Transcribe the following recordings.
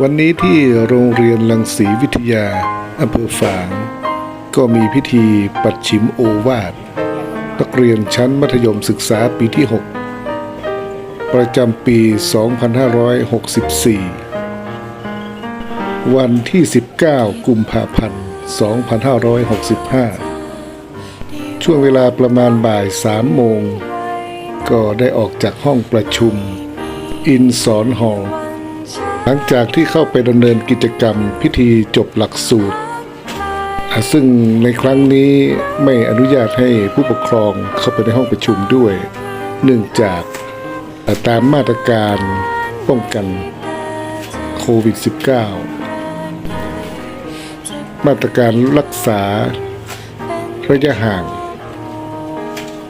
วันนี้ที่โรงเรียนลังสีวิทยาอำเภอฝาง ก็มีพิธีปัดฉิมโอวาทนักเรียนชั้นมัธยมศึกษาปีที่ 6 ประจำปี 2564 วันที่ 19 กุมภาพันธ์ 2565 ช่วงเวลาประมาณบ่าย 3 โมง ก็ได้ออกจากห้องประชุม อินสอนหอ หลังจากที่เข้าไปดำเนินกิจกรรมพิธีจบหลักสูตร ซึ่งในครั้งนี้ไม่อนุญาตให้ผู้ปกครองเข้าไปในห้องประชุมด้วย เนื่องจากตามมาตรการป้องกันโควิด -19 มาตรการรักษาระยะห่าง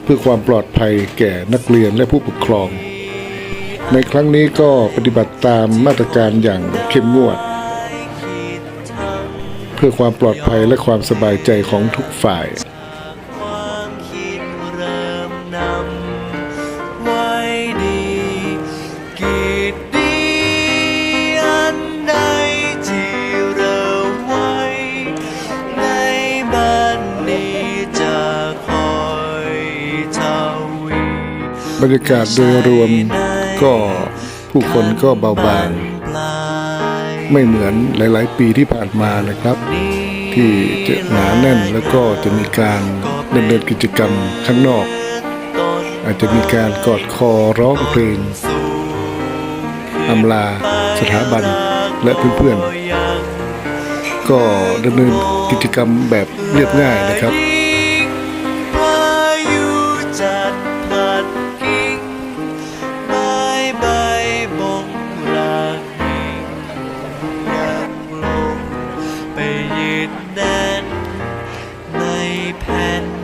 เพื่อความปลอดภัยแก่นักเรียนและผู้ปกครอง ในครั้งนี้ก็ปฏิบัติตามมาตรการอย่างเข้มงวด เพื่อความปลอดภัยและความสบายใจของทุกฝ่ายบรรยากาศโดยรวม ก็ผู้คนก็เบาบาง ไม่เหมือนหลาย ๆ ปีที่ผ่านมานะครับ ที่จะหนาแน่นแล้วก็จะมีการดำเนินกิจกรรมข้างนอก อาจจะมีการกอดคอร้องเพลงอำลาสถาบันและเพื่อนๆก็ดำเนินกิจกรรมแบบเรียบง่ายนะครับ pen.